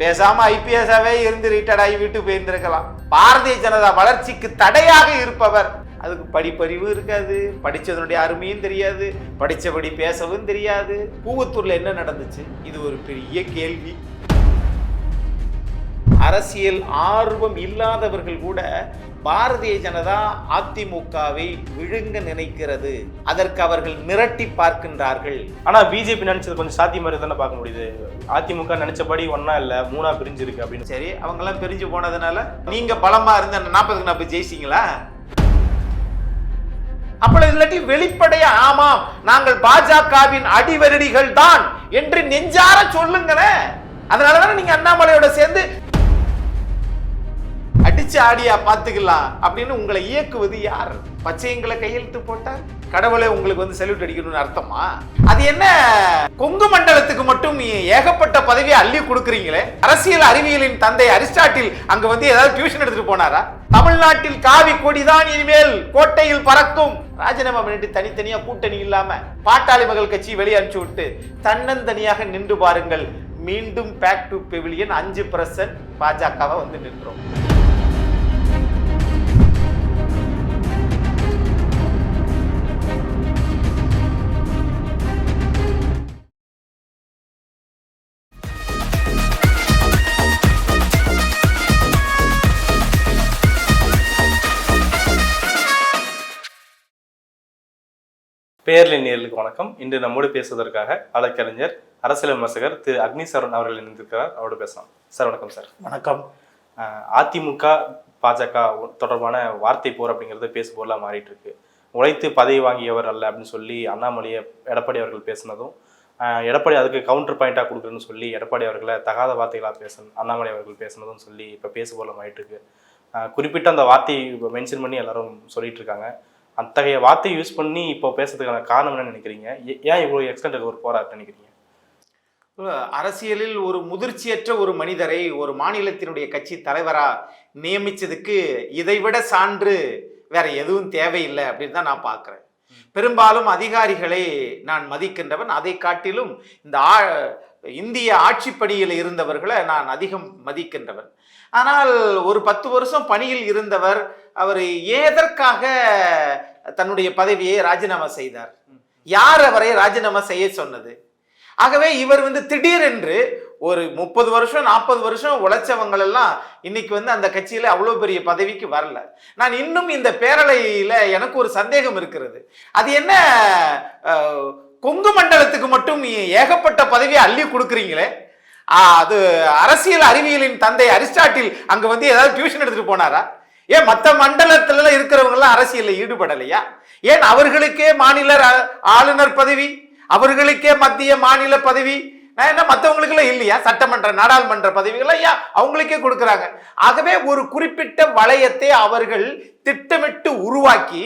பேசாம ஐபிஎஸ்ஸாவே இருந்து ரிட்டையர்ட் ஆகி வீட்டுக்கு போயிருந்திருக்கலாம். பாரதிய ஜனதா வளர்ச்சிக்கு தடையாக இருப்பவர். அதுக்கு படிப்பறிவு இருக்காது படித்ததனுடைய அருமையும் தெரியாது படிச்சபடி பேசவும் தெரியாது. பூவத்தூரில் என்ன நடந்துச்சு? இது ஒரு பெரிய கேள்வி. அரசியல் ஆர்வம் இல்லாதவர்கள் கூட பாரதிய ஜனதா அதிமுகவை விழுங்க நினைக்கிறது. அதற்கு அவர்கள் மிரட்டி பார்க்கின்றார்கள். ஆனா பிஜேபி நினைச்சது கொஞ்சம் சாத்திய மாதிரி தானே பார்க்க முடியுது. அதிமுக நினைச்சபடி ஒன்னா இல்ல மூணா பிரிஞ்சிருக்கு அப்படின்னு. சரி அவங்கெல்லாம் பிரிஞ்சு போனதுனால நீங்க பலமா இருந்த நாற்பதுக்கு நாற்பது ஜெயிச்சிங்களா? அப்பொழுது இல்லாட்டி வெளிப்படையா ஆமாம் நாங்கள் பாஜகவின் அடிவரடிகள் தான் என்று நெஞ்சார சொல்லுங்களேன். அதனாலதானே நீங்க அண்ணாமலையோட சேர்ந்து அடிச்சு ஆடியா பாத்துக்கலாம் அப்படின்னு உங்களை இயக்குவது யார்? பச்சையங்களை கையெழுத்து போட்டார்? கடவுளை உங்களுக்கு வந்து செல்யூட் அடிக்கணும்னு அர்த்தமா? அது என்ன? கொங்கு மண்டலத்துக்கு மட்டும் ஏகப்பட்ட பதவியை அள்ளி கொடுக்குறீங்களே? அரசியல் அறிவியலின் தந்தை அரிஸ்டாட்டில் அங்க வந்து ஏதாவது டியூஷன் எடுத்துட்டு போனாரா? தமிழ்நாட்டில் காவி கொடிதான் இனிமேல் கோட்டையில் பறக்கும். ராஜினாமா பண்ணிட்டு தனித்தனியா கூட்டணி இல்லாம பாட்டாளி மகள் கட்சி வெளியே அனுப்பிச்சு விட்டு தன்னந்தனியாக நின்று பாருங்கள். மீண்டும் பேக் டு பெவிலியன் அஞ்சு பர்சன்ட் பாஜகவை வந்து நின்றோம். பேர்ல நேர்களுக்கு வணக்கம். இன்று நம்மோடு பேசுவதற்காக வழக்கறிஞர் அரசியல் விமர்சகர் திரு அக்னிசரன் அவர்கள் இணைந்திருக்கிறார். அவரோடு பேசலாம். சார் வணக்கம் சார். வணக்கம். அதிமுக பாஜக தொடர்பான வார்த்தை போர் அப்படிங்கிறது பேசு பொருளாக மாறிட்டு இருக்கு உழைத்து பதவி வாங்கியவர் அல்ல அப்படின்னு சொல்லி அண்ணாமலையை எடப்பாடி அவர்கள் பேசினதும் எடப்பாடி அதுக்கு கவுண்டர் பாயிண்டாக கொடுக்குறேன்னு சொல்லி எடப்பாடி அவர்களை தகாத வார்த்தைகளாக பேசணும் அண்ணாமலை அவர்கள் பேசினதும் சொல்லி இப்போ பேசு பொருளாக மாறிட்டு இருக்கு குறிப்பிட்ட அந்த வார்த்தையை மென்ஷன் பண்ணி எல்லாரும் சொல்லிட்டு இருக்காங்க அத்தகைய வார்த்தையை யூஸ் பண்ணி இப்போ பேசுறதுக்கான காரணம் என்ன நினைக்கிறீங்க? ஏன் இவ்வளோ எக்ஸ்டெண்ட் ஒரு போராட்டம் நினைக்கிறீங்க? அரசியலில் ஒரு முதிர்ச்சியற்ற ஒரு மனிதரை ஒரு மாநிலத்தினுடைய கட்சி தலைவரா நியமிச்சதுக்கு இதைவிட சான்று வேற எதுவும் தேவையில்லை அப்படின்னு தான் நான் பார்க்குறேன். பெரும்பாலும் அதிகாரிகளை நான் மதிக்கின்றவன் அதை காட்டிலும் இந்த ஆ இந்திய ஆட்சி பணியில் இருந்தவர்களை நான் அதிகம் மதிக்கின்றவன். ஆனால் ஒரு பத்து வருஷம் பணியில் இருந்தவர் அவர் எதற்காக தன்னுடைய பதவியை ராஜினாமா செய்தார். யார் அவரை ராஜினாமா செய்ய சொன்னது? ஆகவே இவர் வந்து திடீரென்று ஒரு முப்பது வருஷம் நாற்பது வருஷம் உழைச்சவங்களெல்லாம் இன்னைக்கு வந்து அந்த கட்சியில் அவ்வளோ பெரிய பதவிக்கு வரல. நான் இன்னும் இந்த பேரலையில் எனக்கு ஒரு சந்தேகம் இருக்கிறது. அது என்ன கொங்கு மண்டலத்துக்கு மட்டும் ஏகப்பட்ட பதவியை அள்ளி கொடுக்குறீங்களே? அது அரசியல் அறிவியலின் தந்தை அரிஸ்டாட்டில் அங்கே வந்து ஏதாவது டியூஷன் எடுத்துகிட்டு போனாரா? ஏன் மற்ற மண்டலத்துல இருக்கிறவங்கலாம் அரசியலில் ஈடுபடலையா? ஏன் அவர்களுக்கே மாநில ர- ஆளுநர் பதவி அவர்களுக்கே மத்திய மாநில பதவி நான் என்ன மற்றவங்களுக்குலாம் இல்லையா? சட்டமன்ற நாடாளுமன்ற பதவிகள் ஐயா அவங்களுக்கே கொடுக்குறாங்க? ஆகவே ஒரு குறிப்பிட்ட வளையத்தை அவர்கள் திட்டமிட்டு உருவாக்கி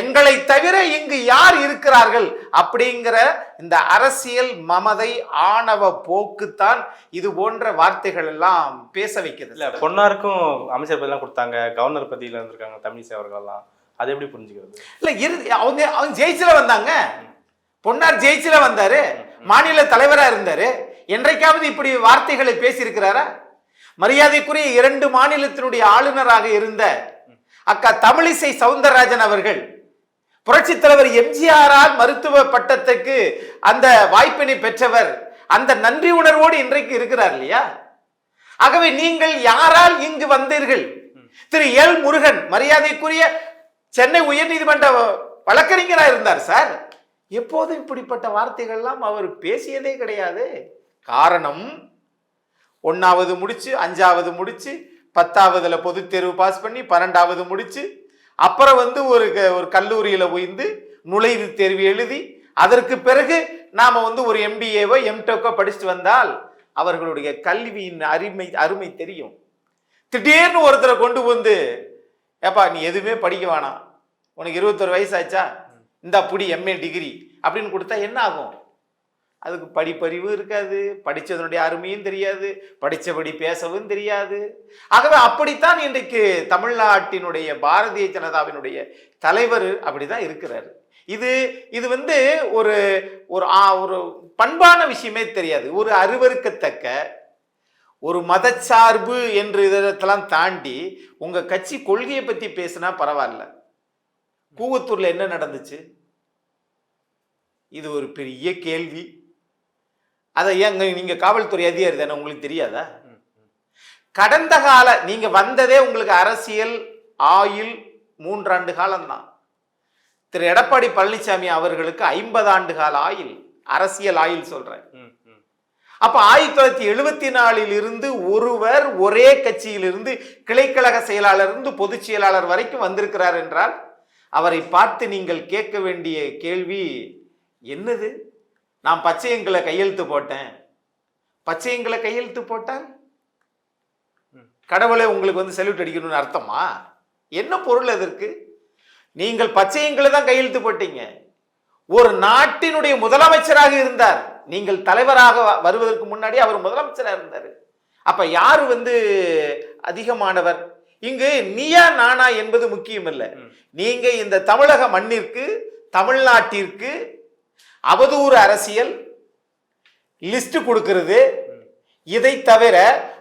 எங்களை தவிர இங்கு யார் இருக்கிறார்கள் அப்படிங்கிற இந்த அரசியல் மமதை ஆணவ போக்குத்தான் இது போன்ற வார்த்தைகள் எல்லாம் பேச வைக்கிறது இல்ல பொன்னாருக்கும் அமைச்சர் பதவிலாம் கொடுத்தாங்க. கவர்னர் பதவியில இருந்திருக்காங்க தமிழிசை அவர்கள்லாம். அதை எப்படி புரிஞ்சுக்கிறது? இல்ல இரு அவங்க அவங்க ஜெயிச்சுல வந்தாங்க. பொன்னார் ஜெயிச்சில வந்தாரு மாநில தலைவரா இருந்தாரு. என்றைக்காவது இப்படி வார்த்தைகளை பேசியிருக்கிறாரா? மரியாதைக்குரிய இரண்டு மாநிலத்தினுடைய ஆளுநராக இருந்த அக்கா தமிழிசை சவுந்தரராஜன் அவர்கள் புரட்சி தலைவர் எம்ஜிஆரால் மருத்துவ பட்டத்துக்கு அந்த வாய்ப்பினை பெற்றவர் அந்த நன்றி உணர்வோடு இன்றைக்கு இருக்கிறார் இல்லையா? ஆகவே நீங்கள் யாரால் இங்கு வந்தீர்கள்? திரு எல் முருகன் மரியாதைக்குரிய சென்னை உயர்நீதிமன்ற வழக்கறிஞராக இருந்தார் சார். எப்போதும் இப்படிப்பட்ட வார்த்தைகள்லாம் அவர் பேசியதே கிடையாது. காரணம் ஒன்றாவது முடிச்சு அஞ்சாவது முடிச்சு பத்தாவதுல பொது தேர்வு பாஸ் பண்ணி பன்னெண்டாவது முடிச்சு அப்புறம் வந்து ஒரு க- ஒரு கல்லூரியில் உயர்ந்து நுழைவு தேர்வு எழுதி அதற்கு பிறகு நாம் வந்து ஒரு எம்பிஏவோ எம்டெக்கோ படிச்சுட்டு வந்தால் அவர்களுடைய கல்வியின் அருமை அருமை தெரியும். திடீர்னு ஒருத்தரை கொண்டு வந்து ஏப்பா நீ எதுவுமே படிக்க வேணாம். உனக்கு இருபத்தொரு வயசாச்சா இந்த புடி எம்ஏ டிகிரி அப்படின்னு கொடுத்தா என்ன ஆகும்? அதுக்கு படிப்பறிவு இருக்காது படித்ததனுடைய அருமையும் தெரியாது படித்தபடி பேசவும் தெரியாது. ஆகவே அப்படித்தான் இன்றைக்கு தமிழ்நாட்டினுடைய பாரதிய ஜனதாவினுடைய தலைவர் அப்படிதான் இருக்கிறார். இது இது வந்து ஒரு ஒரு ஒரு பண்பான விஷயமே தெரியாது. ஒரு அருவருக்கத்தக்க ஒரு மதச்சார்பு என்று இதெல்லாம் தாண்டி உங்கள் கட்சி கொள்கையை பற்றி பேசினா பரவாயில்ல. கூவத்தூரில் என்ன நடந்துச்சு? இது ஒரு பெரிய கேள்வி. அதை ஏங்க நீங்கள் காவல்துறை அதிகாரி தானே உங்களுக்கு தெரியாதா? கடந்த கால நீங்கள் வந்ததே உங்களுக்கு அரசியல் ஆயுள் மூன்றாண்டு காலம்தான். திரு எடப்பாடி பழனிசாமி அவர்களுக்கு ஐம்பது ஆண்டு கால ஆயுள் அரசியல் ஆயுள் சொல்கிறேன் ம், ம். அப்ப ஆயிரத்தி தொள்ளாயிரத்தி எழுபத்தி நாலில் இருந்து ஒருவர் ஒரே கட்சியிலிருந்து கிளைக்கழக செயலாளர் இருந்து பொதுச் செயலாளர் வரைக்கும் வந்திருக்கிறார் என்றால் அவரை பார்த்து நீங்கள் கேட்க வேண்டிய கேள்வி என்னது? நான் பச்சையங்களை கையெழுத்து போட்டேன். பச்சையங்களை கையெழுத்து போட்டால் கடவுளை உங்களுக்கு வந்து செல்யூட் அடிக்கணும்னு அர்த்தமா? என்ன பொருள் அதற்கு நீங்கள் பச்சையங்களை தான் கையெழுத்து போட்டீங்க. ஒரு நாட்டினுடைய முதலமைச்சராக இருந்தார். நீங்கள் தலைவராக வ- வருவதற்கு முன்னாடி அவர் முதலமைச்சராக இருந்தார். அப்ப யார் வந்து அதிகமானவர்? இங்கு நீயா நானா என்பது முக்கியம் இல்லை ம். நீங்க இந்த தமிழக மண்ணிற்கு தமிழ்நாட்டிற்கு அவதூறு அரசியல் லிஸ்ட் கொடுக்கிறது. இதை தவிர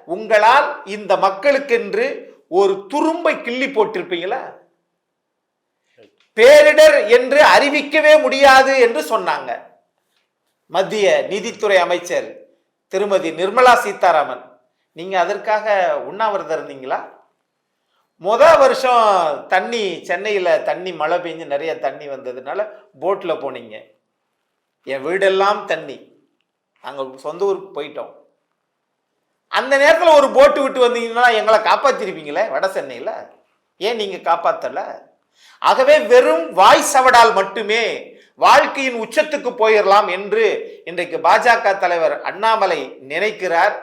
உங்களால் இந்த மக்களுக்கென்று ஒரு துரும்பை கிள்ளி போட்டிருப்பீங்களா? பேரிடர் என்று அறிவிக்கவே முடியாது என்று சொன்னாங்க. மத்திய நிதித்துறை அமைச்சர் திருமதி நிர்மலா சீதாராமன். நீங்க அதற்காக உண்ணாவிரதம் இருந்தீங்களா? முத வருஷம் தண்ணி சென்னையில் தண்ணி மழை பெஞ்சு நிறைய தண்ணி வந்ததுனால போட்டில் போனீங்க. என் வீடெல்லாம் தண்ணி. நாங்கள் சொந்த ஊருக்கு போயிட்டோம். அந்த நேரத்தில் ஒரு போட்டு விட்டு வந்தீங்கன்னா எங்களை காப்பாற்றிருப்பீங்களே வட சென்னையில்? ஏன் நீங்கள் காப்பாற்றலை ஆகவே வெறும் வாய் சவடால் மட்டுமே வாழ்க்கையின் உச்சத்துக்கு போயிடலாம் என்று இன்றைக்கு பாஜக தலைவர் அண்ணாமலை நினைக்கிறார்.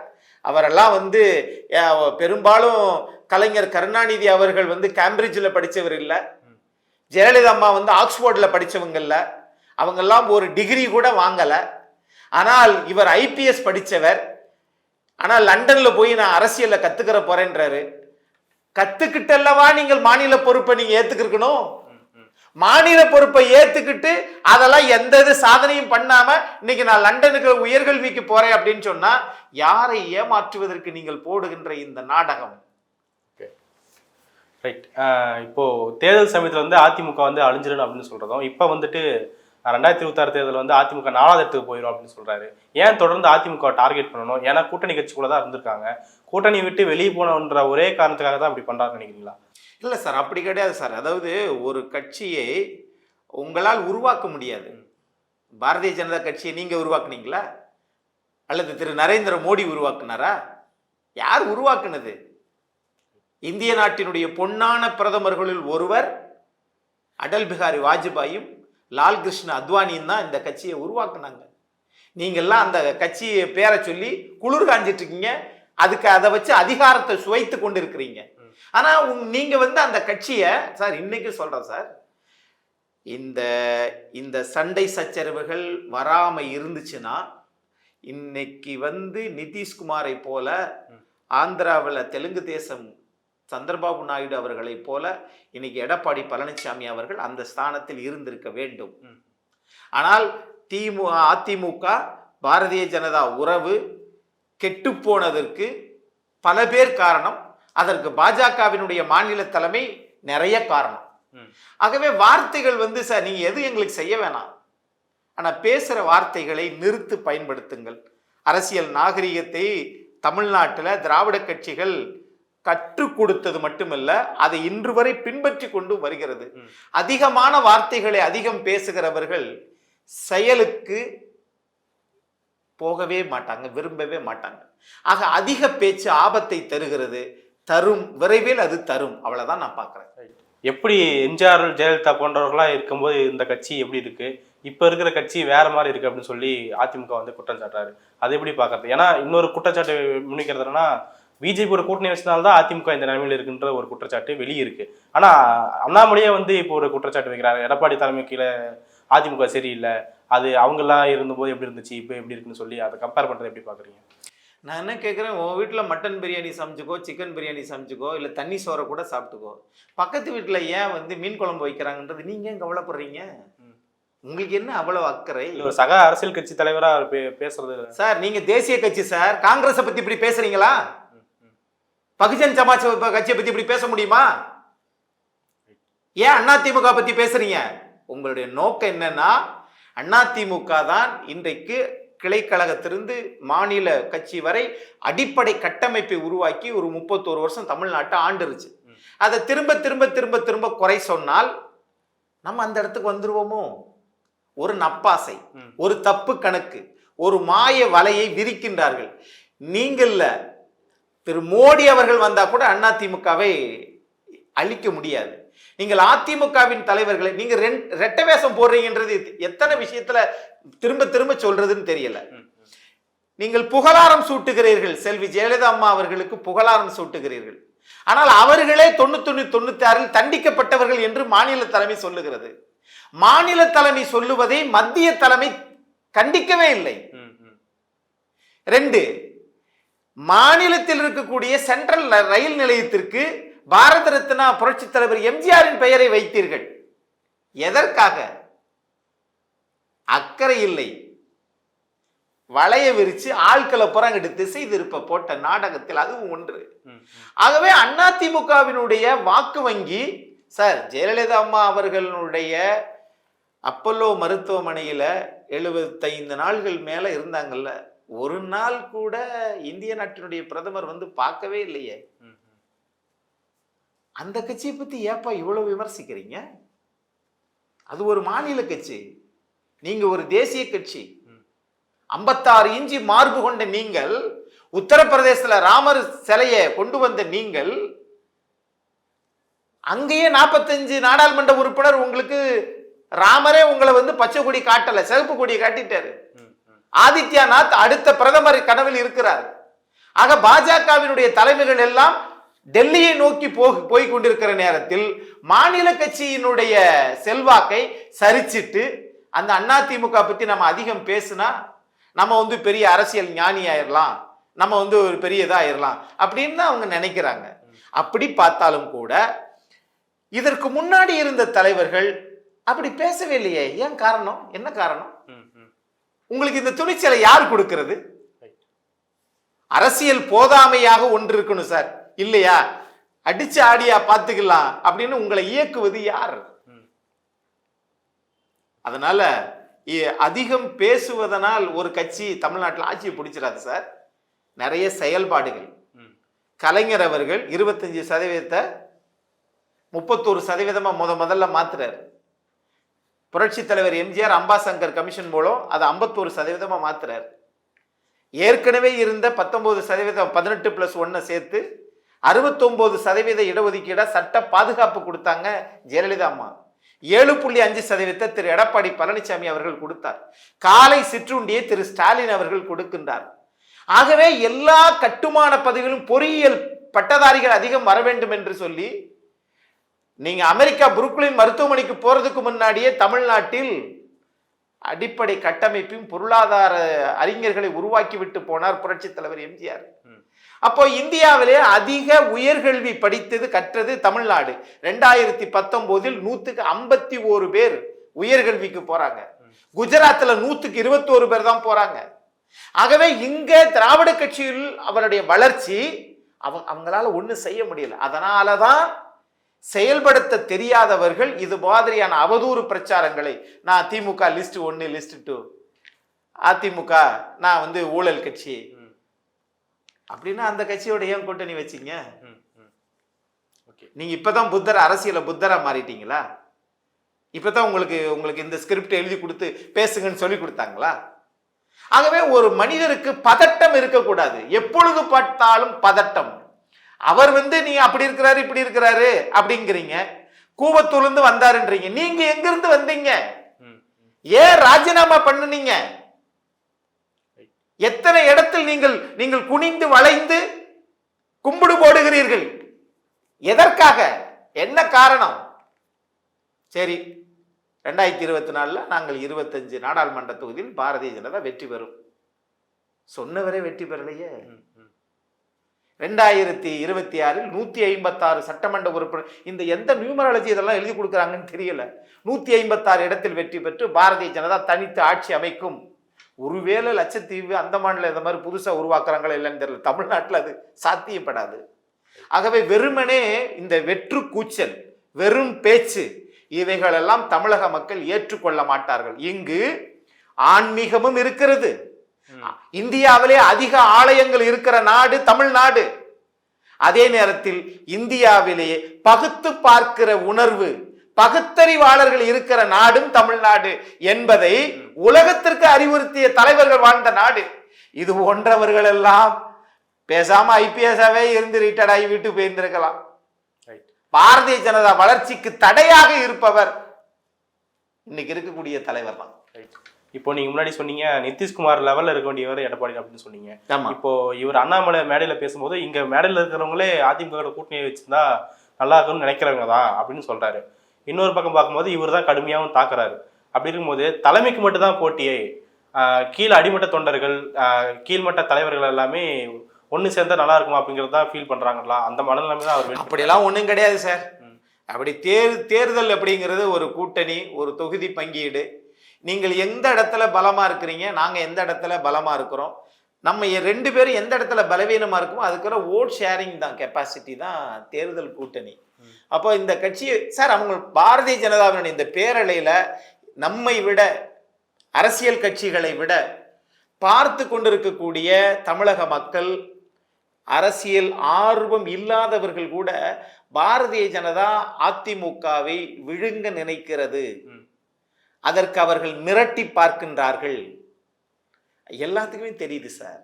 அவரெல்லாம் வந்து பெரும்பாலும் கலைஞர் கருணாநிதி அவர்கள் வந்து கேம்பிரிட்ஜில் படித்தவர் இல்லை. ஜெயலலிதா அம்மா வந்து ஆக்ஸ்போர்டில் படித்தவங்க இல்லை. அவங்கெல்லாம் ஒரு டிகிரி கூட வாங்கலை. ஆனால் இவர் ஐபிஎஸ் படித்தவர் ஆனால் லண்டனில் போய் நான் அரசியலில் கற்றுக்கிற போறேன்றாரு. கற்றுக்கிட்டல்லவா நீங்கள் மாநில பொறுப்பை நீங்க ஏத்துக்கிருக்கணும்? மாநில பொறுப்பை ஏத்துக்கிட்டு அதெல்லாம் எந்த இது சாதனையும் பண்ணாம இன்னைக்கு நான் லண்டனுக்கு உயர்கல்விக்கு போறேன் அப்படின்னு சொன்னா யாரை ஏமாற்றுவதற்கு நீங்கள் போடுகின்ற இந்த நாடகம்? ரைட் இப்போது தேர்தல் சமயத்தில் வந்து அதிமுக வந்து அழிஞ்சிடணும் அப்படின்னு சொல்கிறதும் இப்போ வந்துட்டு ரெண்டாயிரத்தி இருபத்தாறு தேர்தல் வந்து அதிமுக நாலாவது இடத்துக்கு போயிடும் அப்படின்னு சொல்கிறாரு ஏன் தொடர்ந்து அதிமுக டார்கெட் பண்ணணும்? ஏன்னா கூட்டணி கட்சிக்குள்ளே தான் இருந்திருக்காங்க. கூட்டணி விட்டு வெளியே போனோன்ற ஒரே காரணத்துக்காக தான் அப்படி பண்ணுறாருன்னு நினைக்கிறீங்களா? இல்லை சார் அப்படி கிடையாது சார். அதாவது ஒரு கட்சியை உங்களால் உருவாக்க முடியாது. பாரதிய ஜனதா கட்சியை நீங்கள் உருவாக்குனீங்களா? அல்லது திரு நரேந்திர மோடி உருவாக்குனாரா? யார் உருவாக்குனது? இந்திய நாட்டினுடைய பொன்னான பிரதமர்களில் ஒருவர் அடல் பிகாரி வாஜ்பாயும் லால் கிருஷ்ண அத்வானியும் தான் இந்த கட்சியை உருவாக்குனாங்க. நீங்கள்லாம் அந்த கட்சியை பேரை சொல்லி குளிர் காஞ்சிட்டு இருக்கீங்க. அதுக்கு அதை வச்சு அதிகாரத்தை சுவைத்து கொண்டு இருக்கிறீங்க ஆனா உங்- நீங்க வந்து அந்த கட்சியை சார் இன்னைக்கு சொல்றேன் சார். இந்த இந்த சண்டை சச்சரவுகள் வராம இருந்துச்சுன்னா இன்னைக்கு வந்து நிதிஷ்குமாரை போல ஆந்திராவில் தெலுங்கு தேசம் சந்திரபாபு நாயுடு அவர்களைப் போல இன்னைக்கு எடப்பாடி பழனிசாமி அவர்கள் அந்த ஸ்தானத்தில் இருந்திருக்க வேண்டும். ஆனால் திமு அதிமுக பாரதிய ஜனதா உறவு கெட்டுப்போனதற்கு பல பேர் காரணம். அதற்கு பாஜகவினுடைய மாநில தலைமை நிறைய காரணம். ஆகவே வார்த்தைகள் வந்து சார் நீங்க எது எங்களுக்கு செய்ய வேணாம்? ஆனா பேசுற வார்த்தைகளை நிறுத்து பயன்படுத்துங்கள். அரசியல் நாகரிகத்தை தமிழ்நாட்டில் திராவிட கட்சிகள் கற்றுக் கொடுத்தது மட்டுமல்ல அதை இன்று வரை பின்பற்றி கொண்டு வருகிறது. அதிகமான வார்த்தைகளை அதிகம் பேசுகிறவர்கள் செயலுக்கு போகவே மாட்டாங்க விரும்பவே மாட்டாங்க. ஆக அதிக பேச்சு ஆபத்தை தருகிறது. தரும் விரைவில் அது தரும். அவ்வளவுதான் நான் பார்க்கிறேன். எப்படி எம்ஜிஆர் ஜெயலலிதா போன்றவர்களா இருக்கும்போது இந்த கட்சி எப்படி இருக்கு? இப்போ இருக்கிற கட்சி வேற மாதிரி இருக்கு அப்படின்னு சொல்லி அதிமுக வந்து குற்றம் சாட்டுறாரு. அது எப்படி பார்க்கறது? ஏன்னா இன்னொரு குற்றச்சாட்டு முன்னிக்கிறது பிஜேபியோட கூட்டணி வச்சனால்தான் அதிமுக இந்த நிலைமையில இருக்குன்ற ஒரு குற்றச்சாட்டு வெளியே இருக்கு ஆனா அண்ணாமலையே வந்து இப்போ ஒரு குற்றச்சாட்டு வைக்கிறாரு. எடப்பாடி தலைமை கீழே அதிமுக சரியில்லை. அது அவங்கெல்லாம் இருந்தபோது எப்படி இருந்துச்சு? இப்போ எப்படி இருக்குன்னு சொல்லி அதை கம்பேர் பண்றது எப்படி பாக்குறீங்க நான் என்ன கேட்குறேன்? உன் வீட்டில் மட்டன் பிரியாணி சமைச்சுக்கோ சிக்கன் பிரியாணி சமைச்சுக்கோ இல்லை தண்ணி சோறை கூட சாப்பிட்டுக்கோ. பக்கத்து வீட்டில் ஏன் வந்து மீன் குழம்பு வைக்கிறாங்கன்றது நீங்கள் ஏன் கவலைப்படுறீங்க? உங்களுக்கு என்ன அவ்வளவு அக்கறை? சக அரசியல் கட்சி தலைவரா அவர் பே- பேசுறது சார் நீங்க தேசிய கட்சி சார். காங்கிரஸை பத்தி இப்படி பேசுறீங்களா? பகுஜன் சமாஜ் கட்சியை பத்தி இப்படி பேச முடியுமா ஏன் அதிமுக பத்தி பேசுறீங்க உங்களுடைய நோக்கம் என்னன்னா அதிமுக தான் இன்றைக்கு கிளைக்கழகத்திலிருந்து மாநில கட்சி வரை அடிப்படை கட்டமைப்பை உருவாக்கி ஒரு முப்பத்தோரு வருஷம் தமிழ்நாட்டை ஆண்டுருச்சு. அதை திரும்ப திரும்ப திரும்ப திரும்ப குறை சொன்னால் நம்ம அந்த இடத்துக்கு வந்துருவோமோ ஒரு நப்பாசை. ஒரு தப்பு கணக்கு ஒரு மாய வலையை விரிக்கின்றார்கள் நீங்கள்ல திரு மோடி அவர்கள் வந்தா கூட அதிமுகவை அழிக்க முடியாது. நீங்கள் அதிமுகவின் தலைவர்களை நீங்க ரெண்- ரெட்டை வேஷம் போடுறீங்கன்றது எத்தனை விஷயத்துல திரும்ப திரும்ப சொல்றதுன்னு தெரியல. நீங்கள் புகழாரம் சூட்டுகிறீர்கள். செல்வி ஜெயலலிதா அம்மா அவர்களுக்கு புகழாரம் சூட்டுகிறீர்கள். ஆனால் அவர்களே தொண்ணூத்தொன்னு தொண்ணூத்தி ஆறில் தண்டிக்கப்பட்டவர்கள் என்று மாநில தலைமை சொல்லுகிறது. மாநில தலைமை சொல்லுவதை மத்திய தலைமை கண்டிக்கவே இல்லை. ரெண்டு மாநிலத்தில் இருக்கக்கூடிய சென்ட்ரல் ரயில் நிலையத்திற்கு பாரத ரத்னா புரட்சி தலைவர் எம்ஜிஆரின் பெயரை வைத்தீர்கள். எதற்காக? அக்கறை இல்லை. வளைய விரிச்சு ஆட்களை புறங்கிட்டு திசை திருப்ப போட்ட நாடகத்தில் அதுவும் ஒன்று. ஆகவே அதிமுகவினுடைய வாக்கு வங்கி சார் ஜெயலலிதா அம்மா அவர்களுடைய அப்பல்லோ மருத்துவமனையில எழுபத்தைந்து நாள்கள் மேல இருந்தாங்கல்ல. ஒரு நாள் கூட இந்திய நாட்டினுடைய பிரதமர் வந்து பார்க்கவே இல்லையே. ம், அந்த கட்சியை பத்தி ஏப்பா இவ்வளவு விமர்சிக்கிறீங்க? அது ஒரு மாநில கட்சி. நீங்க ஒரு தேசிய கட்சி. ஐம்பத்தாறு இஞ்சி மார்பு கொண்ட நீங்கள் உத்தரப்பிரதேசத்துல ராமர் சிலையை கொண்டு வந்த நீங்கள் அங்கேயே நாற்பத்தஞ்சு நாடாளுமன்ற உறுப்பினர் உங்களுக்கு ராமரே உங்களை வந்து பச்சை கொடி காட்டல சிவப்பு கொடியை காட்டிட்டாரு. ஆதித்யநாத் அடுத்த பிரதமர் கனவில் இருக்கிறார். ஆக பாஜகவினுடைய தலைமைகள் எல்லாம் டெல்லியை நோக்கி போக போய் கொண்டிருக்கிற நேரத்தில் மாநில கட்சியினுடைய செல்வாக்கை சரிச்சிட்டு அந்த அண்ணா திமுக பத்தி நம்ம அதிகம் பேசுனா நம்ம வந்து பெரிய அரசியல் ஞானி ஆயிரலாம் நம்ம வந்து ஒரு பெரிய இதாயிரலாம் அப்படின்னு தான் அவங்க நினைக்கிறாங்க. அப்படி பார்த்தாலும் கூட இதற்கு முன்னாடி இருந்த தலைவர்கள் அப்படி பேசவே இல்லையே. ஏன் காரணம்? என்ன காரணம்? உங்களுக்கு இந்த துணிச்சலை யார் கொடுக்கிறது? அரசியல் போதாமையாக ஒன்று இருக்கணும் சார். இல்லையா? அடிச்சு ஆடியா பார்த்துக்கலாம் அப்படின்னு உங்களை இயக்குவது யார்? ம். அதனால அதிகம் பேசுவதனால் ஒரு கட்சி தமிழ்நாட்டில் ஆட்சியை பிடிச்சிடாது சார். நிறைய செயல்பாடுகள். ம். கலைஞர் அவர்கள் இருபத்தஞ்சு சதவீதத்தை முப்பத்தோரு சதவீதமா முத முதல்ல மாத்துறாரு. புரட்சி தலைவர் எம்ஜிஆர் அம்பாசங்கர் கமிஷன் மூலம் அதை ஐம்பத்தோரு சதவீதமாக மாத்துறாரு. ஏற்கனவே இருந்த பத்தொம்போது சதவீதம் பதினெட்டு பிளஸ் ஒன்றை சேர்த்து அறுபத்தொம்போது சதவீத இடஒதுக்கீடாக சட்ட பாதுகாப்பு கொடுத்தாங்க ஜெயலலிதா அம்மா. ஏழு புள்ளி அஞ்சு சதவீதத்தை திரு எடப்பாடி பழனிசாமி அவர்கள் கொடுத்தார். காலை சிற்றுண்டியை திரு ஸ்டாலின் அவர்கள் கொடுக்கின்றார். ஆகவே எல்லா கட்டுமான பதவிகளும் பொறியியல் பட்டதாரிகள் அதிகம் வர வேண்டும் என்று சொல்லி நீங்க அமெரிக்கா புருக்லின் மருத்துவமனைக்கு போறதுக்கு முன்னாடியே தமிழ்நாட்டில் அடிப்படை கட்டமைப்பையும் பொருளாதார அறிஞர்களை உருவாக்கி விட்டு போனார் புரட்சி தலைவர் எம்ஜிஆர். அப்போ இந்தியாவிலே அதிக உயர்கல்வி படித்தது கற்றது தமிழ்நாடு. ரெண்டாயிரத்தி பத்தொன்பதில் நூத்துக்கு ஐம்பத்தி ஓரு பேர் உயர்கல்விக்கு போறாங்க. குஜராத்ல நூத்துக்கு இருபத்தோரு பேர் தான் போறாங்க. ஆகவே இங்க திராவிட கட்சியில் அவருடைய வளர்ச்சி அவங்க அவங்களால ஒண்ணும் செய்ய முடியல. அதனாலதான் செயல்படுத்த தெரியாதவர்கள் இது மாதிரியான அவதூறு பிரச்சாரங்களை நான் திமுக லிஸ்ட் ஒன்னு லிஸ்ட் டூ. அதிமுக நான் வந்து ஊழல் கட்சி. அப்படின்னா அந்த கட்சியோட ஏன் கூட்டணி வச்சீங்க? நீங்க இப்பதான் புத்தர் அரசியல புத்தரா மாறிட்டீங்களா? இப்பதான் உங்களுக்கு உங்களுக்கு இந்த ஸ்கிரிப்ட் எழுதி கொடுத்து பேசுங்கன்னு சொல்லி கொடுத்தாங்களா? ஆகவே ஒரு மனிதருக்கு பதட்டம் இருக்கக்கூடாது. எப்பொழுது பார்த்தாலும் பதட்டம். அவர் வந்து நீ அப்படி இருக்கிறாரு இப்படி இருக்கிறாரு அப்படிங்கிறீங்க. கூவத்தூர்ல இருந்து வந்தாருன்றீங்க. நீங்க எங்க இருந்து வந்தீங்க. ஏன் ராஜினாமா பண்ணுனீங்க? எத்தனை இடத்தில் நீங்கள் நீங்கள் குனிந்து வளைந்து கும்பிடு போடுகிறீர்கள்? எதற்காக? என்ன காரணம்? சரி ரெண்டாயிரத்தி இருபத்தி நாலுல நாங்கள் இருபத்தஞ்சு நாடாளுமன்ற தொகுதியில் பாரதிய ஜனதா வெற்றி பெறும். சொன்னவரே வெற்றி பெறலையே. ரெண்டாயிரத்தி இருபத்தி ஆறில் நூத்தி ஐம்பத்தாறு சட்டமன்ற உறுப்பினர் இந்த எந்த நியூமராலஜி இதெல்லாம் எழுதி கொடுக்குறாங்கன்னு தெரியல. நூத்தி ஐம்பத்தாறு இடத்தில் வெற்றி பெற்று பாரதிய ஜனதா தனித்து ஆட்சி அமைக்கும். ஒருவேளை லட்சத்தீவு அந்தமானில் இந்த மாதிரி புதுசாக உருவாக்குறாங்களா இல்லைன்னு தெரியல. தமிழ்நாட்டில் அது சாத்தியப்படாது. ஆகவே வெறுமனே இந்த வெற்று கூச்சல் வெறும் பேச்சு இவைகளெல்லாம் தமிழக மக்கள் ஏற்றுக்கொள்ள மாட்டார்கள். இங்கு ஆன்மீகமும் இருக்கிறது. இந்தியாவிலே அதிக ஆலயங்கள் இருக்கிற நாடு தமிழ்நாடு. அதே நேரத்தில் இந்தியாவிலேயே பகுத்து பார்க்கிற உணர்வு பகுத்தறிவாளர்கள் இருக்கிற நாடும் தமிழ்நாடு என்பதை உலகத்திற்கு அறிவுறுத்திய தலைவர்கள் வாழ்ந்த நாடு. இது போன்றவர்கள் எல்லாம் பேசாம ஐபிஎஸ்ஆவே இருந்து ரிட்டையர்ட் ஆகி வீட்டுக்கு போயிருந்திருக்கலாம். ரைட் பாரதிய ஜனதா வளர்ச்சிக்கு தடையாக இருப்பவர் இன்னைக்கு இருக்கக்கூடிய தலைவர் தான் இப்போ நீங்க முன்னாடி சொன்னீங்க நிதிஷ்குமார் லெவல்ல இருக்க வேண்டியவர் எடப்பாடி அப்படின்னு சொன்னீங்க. இப்போ இவர் அண்ணாமலை மேடையில பேசும்போது இங்க மேடையில இருக்கிறவங்களே அதிமுக கூட்டணி வச்சிருந்தா நல்லா இருக்கும்னு நினைக்கிறவங்க தான் அப்படின்னு சொல்றாரு. இன்னொரு பக்கம் பார்க்கும்போது இவர் தான் கடுமையாகவும் தாக்குறாரு. அப்படி இருக்கும்போது தலைமைக்கு மட்டும் தான் போட்டியே கீழ் அடிமட்ட தொண்டர்கள் கீழ்மட்ட தலைவர்கள் எல்லாமே ஒன்று சேர்ந்தா நல்லா இருக்குமா அப்படிங்கிறது தான் ஃபீல் பண்றாங்களா? அந்த மனநிலைமை தான் அவர் அப்படியெல்லாம் ஒண்ணும் கிடையாது சார். அப்படி தேர் தேர்தல் அப்படிங்கிறது ஒரு கூட்டணி ஒரு தொகுதி பங்கீடு. நீங்கள் எந்த இடத்துல பலமா இருக்கிறீங்க நாங்க எந்த இடத்துல பலமா இருக்கிறோம் நம்ம ரெண்டு பேரும் எந்த இடத்துல பலவீனமா இருக்குமோ அதுக்குற ஓட் ஷேரிங் தான் கெப்பாசிட்டி தான் தேர்தல் கூட்டணி. அப்போ இந்த கட்சி சார் அவங்க பாரதிய ஜனதாவினுடைய இந்த பேரலையில நம்மை விட அரசியல் கட்சிகளை விட பார்த்து கொண்டிருக்கக்கூடிய தமிழக மக்கள் அரசியல் ஆர்வம் இல்லாதவர்கள் கூட பாரதிய ஜனதா அதிமுகவை விழுங்க நினைக்கிறது. அதற்கு அவர்கள் மிரட்டி பார்க்கின்றார்கள். எல்லாத்துக்குமே தெரியுது சார்.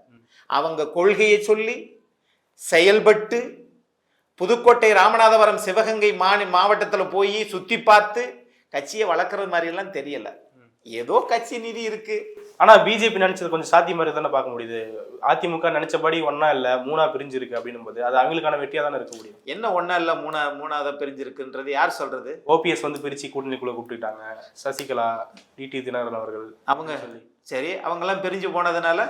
அவங்க கொள்கையை சொல்லி செயல்பட்டு புதுக்கோட்டை ராமநாதபுரம் சிவகங்கை மாநி மாவட்டத்தில் போய் சுத்தி பார்த்து கட்சியை வளர்க்குறது மாதிரிலாம் தெரியல. ஏதோ கட்சி நிதி இருக்கு. ஆனா பிஜேபி நினைச்சது கொஞ்சம் சாத்திய மாதிரி தானே பார்க்க முடியுது. அதிமுக நினைச்சபடி ஒண்ணா இல்ல மூணா பிரிஞ்சு இருக்கு அப்படின்னும் போது அது அவங்களுக்கான வெற்றியா தானே இருக்க முடியும்? என்ன ஒன்றா இல்லை மூணா மூணாவதா பிரிஞ்சிருக்குன்றது யார் சொல்றது? ஓபிஎஸ் வந்து பிரிச்சு கூட்டணிக்குள்ள கூப்பிட்டுட்டாங்க சசிகலா டிடி தினகரன் அவர்கள். அவங்க சரி அவங்கெல்லாம் பிரிஞ்சு போனதுனால?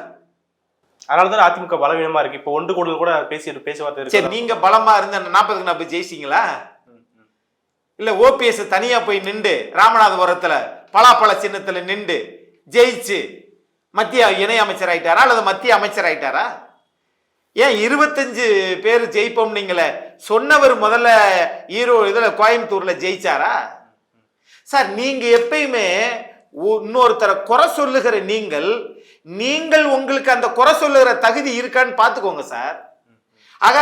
அதனாலதான் அதிமுக பலவீனமா இருக்கு. இப்போ ஒன்று கூடல் கூட பேசி பேச்சுவார்த்தை சரி இருக்கு நீங்க பலமா இருந்த நாற்பதுக்கு நாற்பது ஜெயிச்சிங்களா. இல்ல ஓபிஎஸ் தனியா போய் நின்று ராமநாதபுரத்துல பலாப்பழ சின்னத்துல நின்று ஜெயிச்சு மத்திய இணை அமைச்சர் ஆயிட்டாரா அல்லது மத்திய அமைச்சர் ஆயிட்டாரா ஏன் இருபத்தஞ்சு பேர் ஜெயிப்போம் நீங்கள சொன்னவர் முதல்ல ஈரோ இதில் கோயம்புத்தூர்ல ஜெயிச்சாரா? சார் நீங்க எப்பயுமே இன்னொருத்தரை குறை சொல்லுகிற நீங்கள் நீங்கள் உங்களுக்கு அந்த குறை சொல்லுகிற தகுதி இருக்கான்னு பார்த்துக்கோங்க சார். ஆக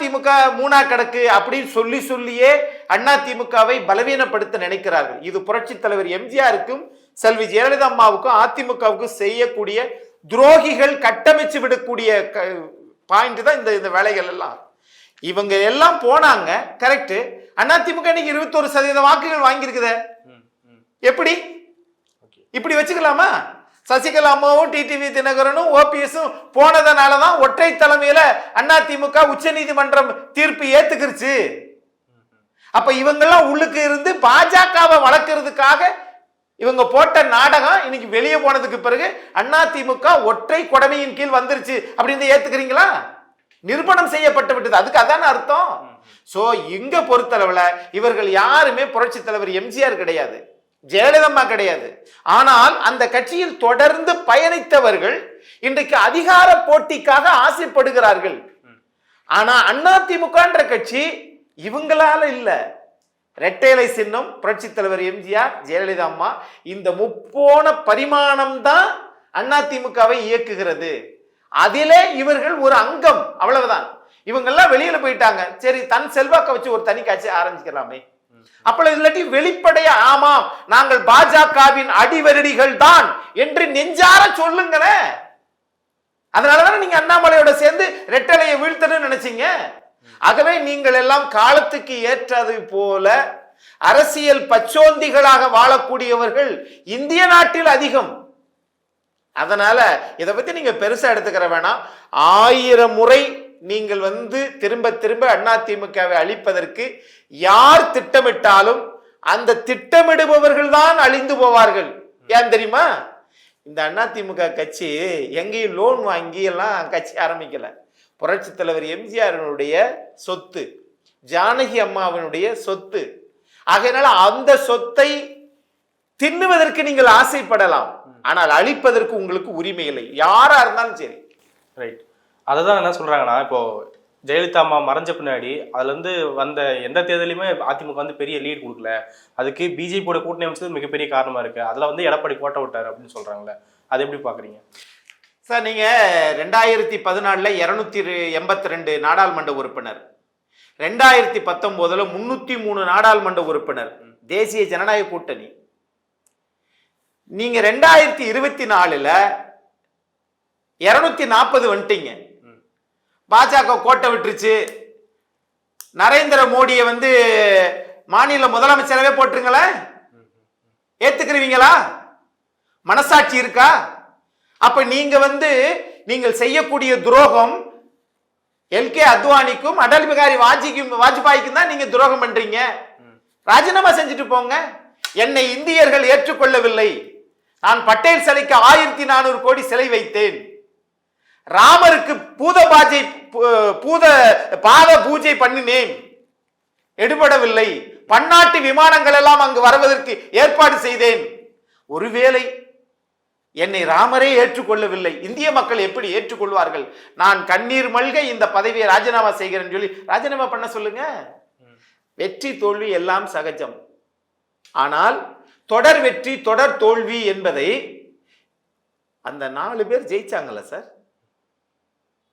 திமுக மூணா கிடக்கு அப்படின்னு சொல்லி சொல்லியே அண்ணா திமுகவை பலவீனப்படுத்த நினைக்கிறார்கள். இது புரட்சி தலைவர் எம்ஜிஆருக்கும் செல்வி ஜெயலலிதா அம்மாவுக்கும் அதிமுகவுக்கும் செய்யக்கூடிய துரோகிகள் கட்டமைச்சு விடக்கூடிய பாயிண்ட் தான் இந்த இந்த வேலைகள் எல்லாம். இவங்க எல்லாம் போனாங்க கரெக்ட் அதிமுக இன்னைக்கு இருபத்தொரு சதவீத வாக்குகள் வாங்கியிருக்குதே. எப்படி? இப்படி வச்சுக்கலாமா? சசிகலா அம்மாவும் டிடிவி தினகரனும் ஓபிஎஸும் போனதுனால தான் ஒற்றை தலைமையில அதிமுக உச்சநீதிமன்றம் தீர்ப்பு ஏத்துக்கிருச்சு. அப்ப இவங்கெல்லாம் உள்ளுக்கு இருந்து பாஜகவை வளர்க்கறதுக்காக இவங்க போட்ட நாடகம் இன்னைக்கு வெளியே போனதுக்கு பிறகு அண்ணா திமுக ஒற்றை கொடமையின் கீழ் வந்துருச்சு அப்படின்னு ஏத்துக்கிறீங்களா? நிரூபணம் செய்யப்பட்டு விட்டது. அதுக்கு அதான அர்த்தம். சோ இங்க பொறுத்தளவுல இவர்கள் யாருமே புரட்சி தலைவர் எம்ஜிஆர் கிடையாது. ஜெயலலிதம்மா கிடையாது. ஆனால் அந்த கட்சியில் தொடர்ந்து பயணித்தவர்கள் இன்றைக்கு அதிகார போட்டிக்காக ஆசைப்படுகிறார்கள். ஆனா அதிமுகன்ற கட்சி இவங்களால இல்லை. ரெட்டைலை சின்னம் புரட்சி தலைவர் எம்ஜிஆர் ஜெயலலிதா அம்மா இந்த முப்போன பரிமாணம் தான் அதிமுகவை இயக்குகிறது. அதிலே இவர்கள் ஒரு அங்கம் அவ்வளவுதான். இவங்கெல்லாம் வெளியில போயிட்டாங்க. சரி தன் செல்வாக்க வச்சு ஒரு தனி காட்சி ஆரம்பிக்கலாமே அப்பள இல்லாட்டி வெளிப்படைய ஆமாம் நாங்கள் பாஜகவின் அடிவரடிகள் தான் என்று நெஞ்சார சொல்லுங்களேன். அதனாலதானே நீங்க அண்ணாமலையோட சேர்ந்து ரெட்டலையை வீழ்த்தணும்னு நினைச்சீங்க? ஆகவே நீங்கள் எல்லாம் காலத்துக்கு ஏற்றது போல அரசியல் பச்சோந்திகளாக வாழக்கூடியவர்கள் இந்திய நாட்டில் அதிகம். அதனால இதை பத்தி நீங்க பெருசா எடுத்துக்கிற வேணாம். ஆயிரம் முறை நீங்கள் வந்து திரும்ப திரும்ப அதிமுகவை அழிப்பதற்கு யார் திட்டமிட்டாலும் அந்த திட்டமிடுபவர்கள் தான் அழிந்து போவார்கள். ஏன் தெரியுமா? இந்த அதிமுக கட்சி எங்கேயும் லோன் வாங்கி எல்லாம் கட்சி ஆரம்பிக்கல. புரட்சி தலைவர் எம்ஜிஆரனுடைய சொத்து ஜானகி அம்மாவினுடைய சொத்து. ஆகையினால அந்த சொத்தை தின்னுவதற்கு நீங்கள் ஆசைப்படலாம். ஆனால் அழிப்பதற்கு உங்களுக்கு உரிமை இல்லை. யாரா இருந்தாலும் சரி. ரைட் அதை தான் என்ன சொல்றாங்கன்னா இப்போ ஜெயலலிதா அம்மா மறைஞ்ச பின்னாடி அதுல இருந்து வந்த எந்த தேர்தலையுமே அதிமுக வந்து பெரிய லீட் கொடுக்கல. அதுக்கு பிஜேபியோட கூட்டணி அமைச்சது மிகப்பெரிய காரணமா இருக்கு. அதுல வந்து எடப்பாடி கோட்டை விட்டார் அப்படின்னு சொல்றாங்களே அதை எப்படி பாக்குறீங்க? சார் நீங்கள் ரெண்டாயிரத்தி பதினாலில் இரநூத்தி எண்பத்தி ரெண்டு நாடாளுமன்ற உறுப்பினர். ரெண்டாயிரத்தி பத்தொம்போதில் முந்நூற்றி மூணு நாடாளுமன்ற உறுப்பினர். தேசிய ஜனநாயக கூட்டணி. நீங்கள் ரெண்டாயிரத்தி இருபத்தி நாலில் இரநூத்தி நாற்பது வந்துட்டீங்க. பாஜக கோட்டை விட்டுருச்சு. நரேந்திர மோடியை வந்து மாநில முதலமைச்சரவே போட்டுருங்களேன். ஏத்துக்கிறீங்களா மனசாட்சி இருக்கா? அப்ப நீங்க வந்து நீங்கள் செய்யக்கூடிய துரோகம் எல்கே அத்வானிக்கும் அடல் பிகாரி வாஜிக்கும் வாஜ்பாய்க்கும் தான் நீங்க துரோகம் பண்றீங்க. ராஜினாமா செஞ்சுட்டு போங்க. என்னை இந்தியர்கள் ஏற்றுக்கொள்ளவில்லை. நான் பட்டேல் சிலைக்கு ஆயிரத்தி நானூறு கோடி சிலை வைத்தேன். ராமருக்கு பூத பாஜை பூ- பூத பாத பூஜை பண்ணினேன். எடுபடவில்லை. பன்னாட்டு விமானங்கள் எல்லாம் அங்கு வருவதற்கு ஏற்பாடு செய்தேன். ஒருவேளை என்னை ராமரே ஏற்றுக்கொள்ளவில்லை. இந்திய மக்கள் எப்படி ஏற்றுக்கொள்வார்கள்? நான் கண்ணீர் மல்க இந்த பதவியை ராஜினாமா செய்கிறேன்னு சொல்லி ராஜினாமா பண்ண சொல்லுங்க. வெற்றி தோல்வி எல்லாம் சகஜம். ஆனால் தொடர் வெற்றி தொடர் தோல்வி என்பதை அந்த நாலு பேர் ஜெயிச்சாங்கல்ல சார்?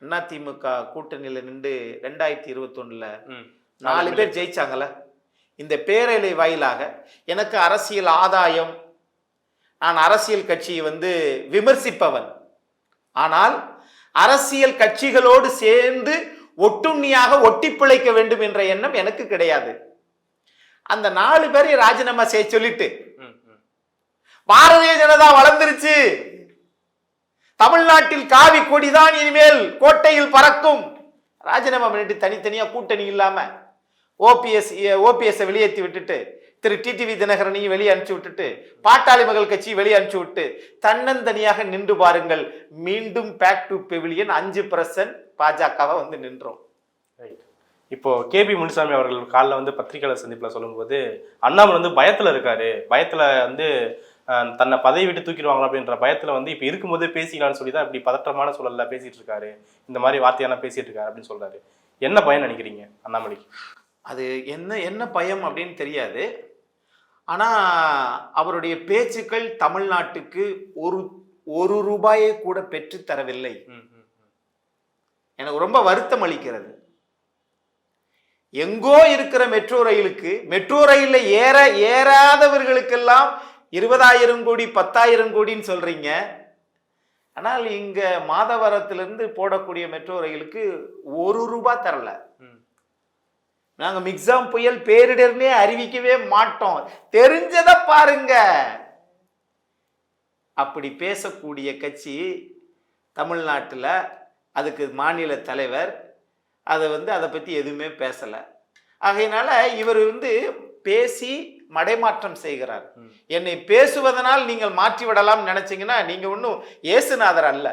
அதிமுக கூட்டணியில நின்று ரெண்டாயிரத்தி இருபத்தொன்னுல. நாலு பேர். ஜெயிச்சாங்கல்ல. இந்த பேரலை வாயிலாக எனக்கு அரசியல் ஆதாயம் நான் அரசியல் கட்சியை வந்து விமர்சிப்பவன். ஆனால் அரசியல் கட்சிகளோடு சேர்ந்து ஒட்டுண்ணியாக ஒட்டி பிழைக்க வேண்டும் என்ற எண்ணம் எனக்கு கிடையாது. அந்த நாலு பேரை ராஜினாமா செய்ய சொல்லிட்டு. பாரதிய ஜனதா வளர்ந்துருச்சு. தமிழ்நாட்டில் காவி கொடிதான் இனிமேல் கோட்டையில் பறக்கும். ராஜினாமா பண்ணிட்டு தனித்தனியா கூட்டணி இல்லாம ஓபிஎஸ் ஓபிஎஸ் வெளியேற்றி விட்டுட்டு. திரு டிடிவி தினகரனையும் வெளியே அனுப்பிச்சு விட்டுட்டு பாட்டாளி மகள் கட்சி வெளியே அனுப்பிச்சு விட்டு தன்னந்தனியாக நின்று பாருங்கள். மீண்டும் பேக் டு பெவிலியன் அஞ்சு பர்சன்ட் பாஜகவை வந்து நின்றோம். Right. இப்போ கேபி முனுசாமி அவர்கள் காலைல வந்து பத்திரிகையாளர் சந்திப்புல சொல்லும்போது அண்ணாமலை வந்து பயத்துல இருக்காரு. பயத்துல வந்து தன்னை பதவி விட்டு தூக்கிடுவாங்களா அப்படின்ற பயத்துல வந்து இப்ப இருக்கும்போதே பேசிக்கலாம்னு சொல்லி தான் இப்படி பதற்றமான சூழல்ல பேசிட்டு இருக்காரு. இந்த மாதிரி வார்த்தையான பேசிட்டு இருக்காரு அப்படின்னு சொல்றாரு. என்ன பயன் நினைக்கிறீங்க அண்ணாமலைக்கு? அது என்ன என்ன பயம் அப்படின்னு தெரியாது. ஆனா அவருடைய பேச்சுக்கள் தமிழ்நாட்டுக்கு ஒரு ஒரு ரூபாயை கூட பெற்று தரவில்லை. எனக்கு ரொம்ப வருத்தம் அளிக்கிறது. எங்கோ இருக்கிற மெட்ரோ ரயிலுக்கு மெட்ரோ ரயில்ல ஏற ஏறாதவர்களுக்கெல்லாம் இருபதாயிரம் கோடி பத்தாயிரம் கோடின்னு சொல்றீங்க. ஆனால் இங்க மாதவரத்திலிருந்து போடக்கூடிய மெட்ரோ ரயிலுக்கு ஒரு ரூபாய் தரல. ம். நாங்க மிக்ஸாம் புயல் பேரிடர்னே அறிவிக்கவே மாட்டோம். தெரிஞ்சத பாருங்க. அப்படி பேசக்கூடிய கட்சி தமிழ்நாட்டில் அதுக்கு மாநில தலைவர் அதை வந்து அதை பற்றி எதுவுமே பேசலை. ஆகையினால இவர் வந்து பேசி மடைமாற்றம் செய்கிறார். என்னை பேசுவதனால் நீங்கள் மாற்றி விடலாம் நினைச்சீங்கன்னா நீங்க ஒன்றும் இயேசுநாதர் அல்ல.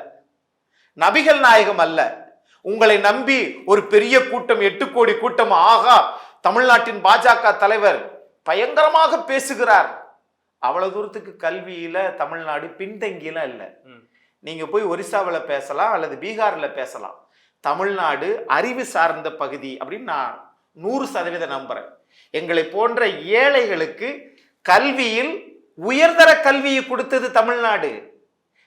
நபிகள் நாயகம் அல்ல. உங்களை நம்பி ஒரு பெரிய கூட்டம் எட்டு கோடி கூட்டம் ஆகா தமிழ்நாட்டின் பாஜக தலைவர் பயங்கரமாக பேசுகிறார். அவ்வளவு தூரத்துக்கு கல்வியில தமிழ்நாடு பின்தங்கியெல்லாம் இல்லை. நீங்க போய் ஒரிசாவில் பேசலாம் அல்லது பீகார்ல பேசலாம். தமிழ்நாடு அறிவு சார்ந்த பகுதி அப்படின்னு நான் நூறு சதவீதம் நம்புறேன். எங்களை போன்ற ஏழைகளுக்கு கல்வியில் உயர்தர கல்வியை கொடுத்தது தமிழ்நாடு.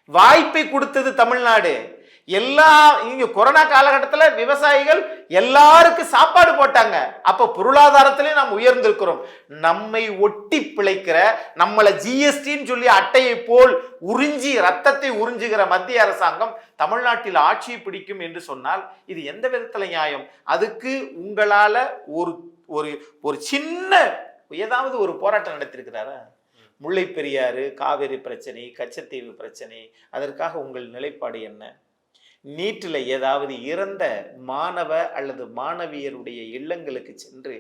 வாய்ப்பை கொடுத்தது தமிழ்நாடு. எல்லா இங்க கொரோனா காலகட்டத்தில் விவசாயிகள் எல்லாருக்கும் சாப்பாடு போட்டாங்க. அப்ப பொருளாதாரத்திலையும் நாம் உயர்ந்திருக்கிறோம். நம்மை ஒட்டி பிழைக்கிற நம்மளை ஜிஎஸ்டின்னு சொல்லி அட்டையை போல் உறிஞ்சி ரத்தத்தை உறிஞ்சுகிற மத்திய அரசாங்கம் தமிழ்நாட்டில் ஆட்சியை பிடிக்கும் என்று சொன்னால் இது எந்த விதத்தில் நியாயம்? அதுக்கு உங்களால ஒரு ஒரு ஒரு சின்ன ஏதாவது ஒரு போராட்டம் நடத்திருக்கிறாரா? முல்லை பெரியாறு காவிரி பிரச்சனை கச்சத்தீவு பிரச்சனை அதற்காக உங்கள் நிலைப்பாடு என்ன? நீட்டில் ஏதாவது இறந்த மாணவ அல்லது மாணவியருடைய இல்லங்களுக்கு சென்று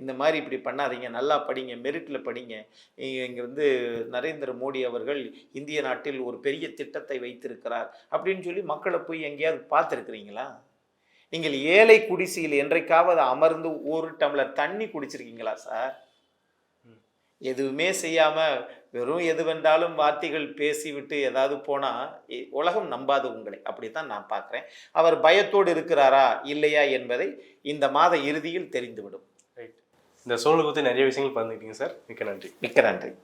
இந்த மாதிரி இப்படி பண்ணாதீங்க நல்லா படிங்க மெரிட்டில் படிங்க. இங்கே வந்து நரேந்திர மோடி அவர்கள் இந்திய நாட்டில் ஒரு பெரிய திட்டத்தை வைத்திருக்கிறார் அப்படின்னு சொல்லி மக்களை போய் எங்கேயாவது பார்த்துருக்குறீங்களா? நீங்கள் ஏழை குடிசையில் என்றைக்காவது அமர்ந்து ஒரு டம்ளர் தண்ணி குடிச்சிருக்கீங்களா சார்? எதுவுமே செய்யாமல் வெறும் எதுவென்றாலும் வார்த்தைகள் பேசிவிட்டு ஏதாவது போனா இ- உலகம் நம்பாது உங்களை. அப்படித்தான் நான் பார்க்கிறேன். அவர் பயத்தோடு இருக்கிறாரா இல்லையா என்பதை இந்த மாத இறுதியில் தெரிந்துவிடும். ரைட் இந்த சூழல் குறித்து நிறைய விஷயங்கள் பகிர்ந்துக்கிட்டீங்க சார். மிக்க நன்றி. மிக்க நன்றி.